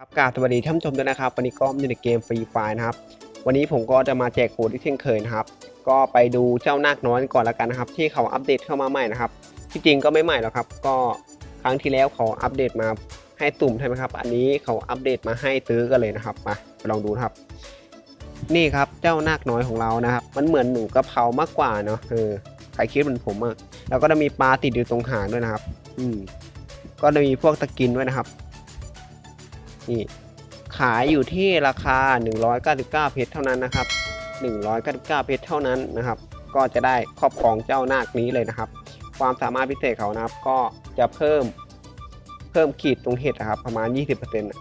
ครับกาบสวัสดีท่านผู้ชมด้วยนะครับ วันนี้ก็อยู่ในเกมฟรีไฟนะครับ วันนี้ผมก็จะมาแจกโค้ดที่เช่นเคยนะครับ ก็ไปดูเจ้านาคน้อยก่อนละกันนะครับ ที่เขาอัปเดตเข้ามาใหม่นะครับ ที่จริงก็ไม่ใหม่หรอกครับ ก็ครั้งที่แล้วเขาอัปเดตมาให้ตุ่มใช่ไหมครับ อันนี้เขาอัปเดตมาให้ตื้อกันเลยนะครับมาไปลองดูครับ นี่ครับเจ้านาคน้อยของเรานะครับ มันเหมือนหนูกระเพรามากกว่าเนาะเออใครคิดเหมือนผมอะแล้วก็จะมีปลาติดอยู่ตรงหางด้วยนะครับ อืมก็จะมีพวกตะกินด้วยนะครับ นี่ขายอยู่ที่ราคา 199 เพชรเท่านั้นนะครับ 199 เพชรเท่านั้นนะครับ ก็จะได้ครอบครองเจ้านาคนี้เลยนะครับ ความสามารถพิเศษเขานะครับ ก็จะเพิ่มเพิ่มขีดตรงเห็ดนะครับ ประมาณ 20%นะ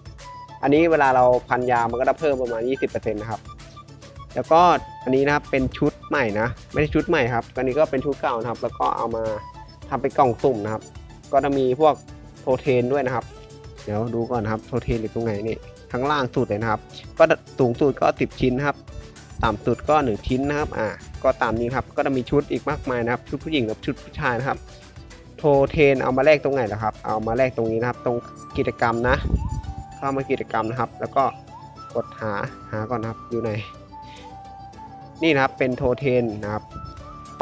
อันนี้เวลาเราพันยามันก็จะเพิ่มประมาณ 20%นะครับ แล้วก็อันนี้นะครับเป็นชุดใหม่นะ ไม่ใช่ชุดใหม่ครับอันนี้ก็เป็นชุดเก่านะครับ แล้วก็เอามาทำเป็นกล่องสุ่มนะครับ ก็จะมีพวกโปรเทนด้วยนะครับ เดี๋ยวดูก่อนครับโปรเทนอยู่ตรงไหนนี่ข้างล่างสุดเลยนะครับ ก็สูงสุดก็ 10 ชิ้นครับ ต่ำสุดก็ 1 ชิ้นนะครับอ่าก็ตามนี้ครับก็จะมีชุดอีกมากมายนะครับ ชุดผู้หญิงกับชุดผู้ชายนะครับ โทเทนเอามาแลกตรงไหนล่ะครับ เอามาแลกตรงนี้นะครับ ตรงกิจกรรมนะ เข้ามากิจกรรมนะครับ แล้วก็กดหาหาก่อนนะครับอยู่ไหนนี่นะครับเป็นโทเทนนะครับ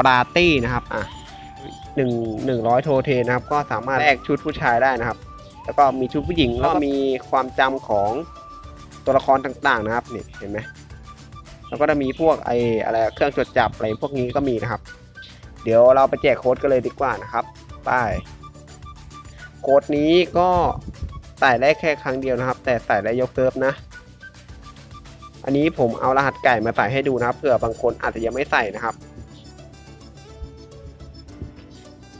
ปาร์ตี้นะครับอะหนึ่งหนึ่งร้อยโทเทนนะครับ ก็สามารถแลกชุดผู้ชายได้นะครับ แล้วก็มีชุดผู้หญิงแล้วก็มีความจำของตัวละครต่างๆนะครับนี่เห็นไหมแล้วก็จะมีพวกไออะไรเครื่องจดจับอะไรพวกนี้ก็มีนะครับ เดี๋ยวเราไปแจกโค้ดกันเลยดีกว่านะครับไปโค้ดนี้ก็ใส่ได้แค่ครั้งเดียวนะครับ แต่ใส่ได้ยกเซิร์ฟนะ อันนี้ผมเอารหัสไก่มาใส่ให้ดูนะครับเผื่อบางคนอาจจะยังไม่ใส่นะครับ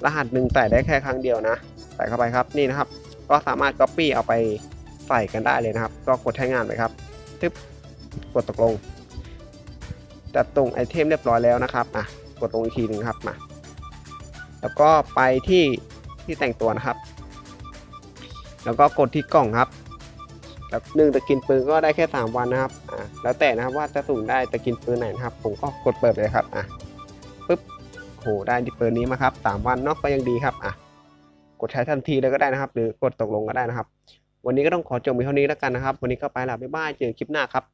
รหัสหนึ่งใส่ได้แค่ครั้งเดียวนะ ใส่เข้าไปครับนี่นะครับ ก็สามารถ Copy เอาไปใส่กันได้เลยนะครับ ก็กดใช้งานไปครับทึบกดตกลงจัดตรงไอเทมเรียบร้อยแล้วนะครับอะกดลงอีกทีหนึ่งครับมาแล้วก็ไปที่ที่แต่งตัวนะครับ แล้วก็กดที่กล่องครับแล้วหนึ่งตะกินปืนก็ได้แค่ 3 วันนะครับอะแล้วแต่นะครับว่าจะสุ่มได้ตะกินปืนไหนนะครับ ผมก็กดเปิดเลยครับอะปึ๊บโหได้ที่ปืนนี้มาครับสามวันเนาะก็ยังดีครับอะ ดใช้ทันทีเลยก็ได้นะครับ หรือกดตกลงก็ได้นะครับ วันนี้ก็ต้องขอจบไปเท่านี้แล้วกันนะครับ วันนี้ก็ไปแล้วบ๊ายบายเจอคลิปหน้าครับ